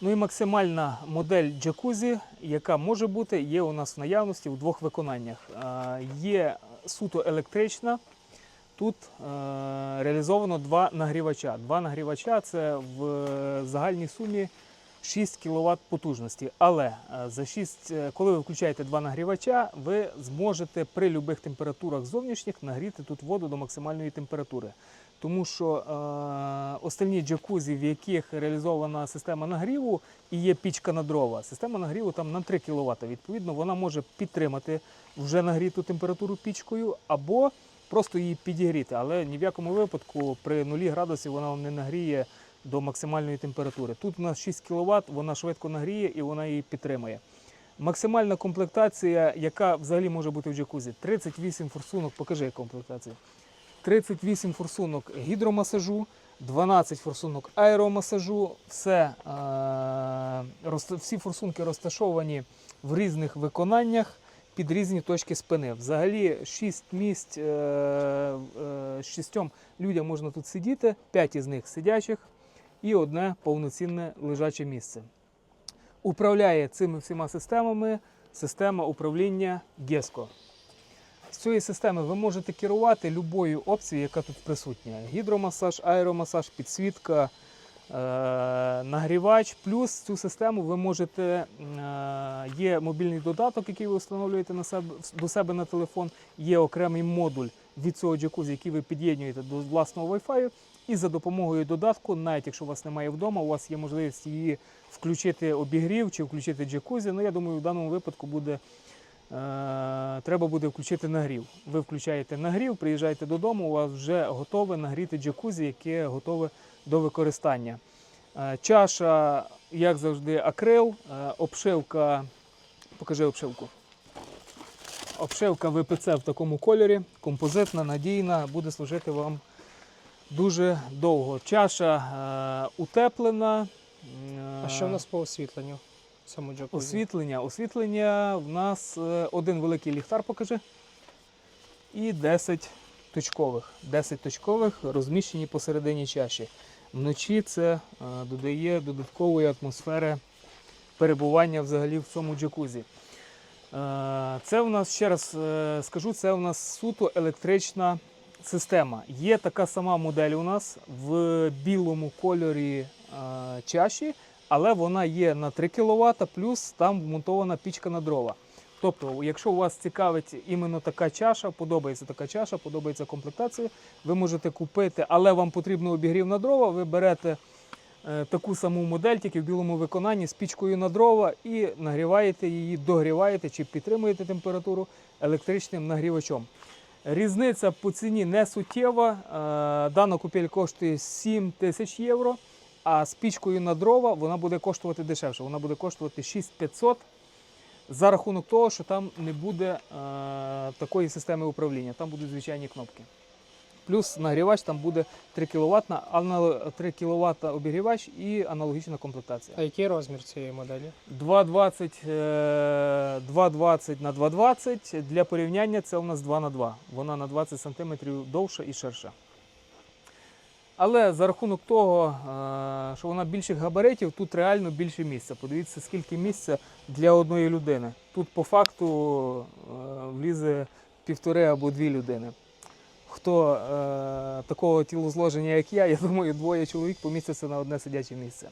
Ну і максимальна модель джакузі, яка може бути, є у нас в наявності в двох виконаннях. Е, Є суто електрична. Тут е, реалізовано два нагрівача. Два нагрівача це в загальній сумі 6 кВт потужності. Але е, за 6, е, коли ви включаєте два нагрівача, ви зможете при будь-яких температурах зовнішніх нагріти тут воду до максимальної температури. Тому що е, остальні джакузі, в яких реалізована система нагріву і є пічка на дрова, система нагріву там на 3 кВт. Відповідно, вона може підтримати вже нагріту температуру пічкою або просто її підігріти. Але ні в якому випадку при 0 градусів вона вам не нагріє до максимальної температури. Тут у нас 6 кВт, вона швидко нагріє і вона її підтримує. Максимальна комплектація, яка взагалі може бути в джакузі, 38 форсунок. Покажи комплектацію. 38 форсунок гідромасажу, 12 форсунок аеромасажу. Все, е, всі форсунки розташовані в різних виконаннях під різні точки спини. Взагалі 6 місць, е, е, шістьом людям можна тут сидіти, 5 із них сидячих і одне повноцінне лежаче місце. Управляє цими всіма системами система управління GESCO. З цієї системи ви можете керувати любою опцією, яка тут присутня: гідромасаж, аеромасаж, підсвітка, е, нагрівач. Плюс цю систему ви можете. е, Є мобільний додаток, який ви встановлюєте на себе, до себе на телефон. Є окремий модуль від цього джакузі, який ви під'єднуєте до власного Wi-Fi. І за допомогою додатку, навіть якщо у вас немає вдома, у вас є можливість її включити обігрів чи включити джакузі. Ну, я думаю, в даному випадку буде е, треба буде включити нагрів. Ви включаєте нагрів, приїжджаєте додому, у вас вже готове нагріти джакузі, яке готове до використання. Е, чаша, як завжди, акрил, е, обшивка. Покажи обшивку. Обшивка ВПЦ в такому кольорі, композитна, надійна, буде служити вам дуже довго. Чаша е, утеплена. А що в нас по освітленню в цьому джакузі? Освітлення. Освітлення в нас е, один великий ліхтар покажи. І 10 точкових. 10 точкових розміщені посередині чаші. Вночі це е, додає додаткової атмосфери перебування взагалі в цьому джакузі. Це у нас, ще раз скажу, це у нас суто електрична система. Є така сама модель у нас в білому кольорі е, чаші, але вона є на 3 кВт, плюс там вмонтована пічка на дрова. Тобто, якщо вас цікавить іменно така чаша, подобається така чаша, подобається комплектація, ви можете купити, але вам потрібно обігрів на дрова, ви берете е, таку саму модель, тільки в білому виконанні з пічкою на дрова і нагріваєте її, догріваєте чи підтримуєте температуру електричним нагрівачом. Різниця по ціні не суттєва. Е, Дана купель коштує 7 тисяч євро, а з пічкою на дрова вона буде коштувати дешевше. Вона буде коштувати 6500 за рахунок того, що там не буде е, такої системи управління, там будуть звичайні кнопки. Плюс нагрівач там буде 3 кВт, 3 кВт обігрівач і аналогічна комплектація. А який розмір цієї моделі? 2,20 е, 2,20 на 2,20. Для порівняння це у нас 2 на 2. Вона на 20 см довша і ширша. Але за рахунок того, е, що вона більших габаритів, тут реально більше місця. Подивіться, скільки місця для одної людини. Тут по факту е, влізе півтори або дві людини. Хто е, такого тілозложення, як я, я думаю, двоє чоловік помістяться на одне сидяче місце.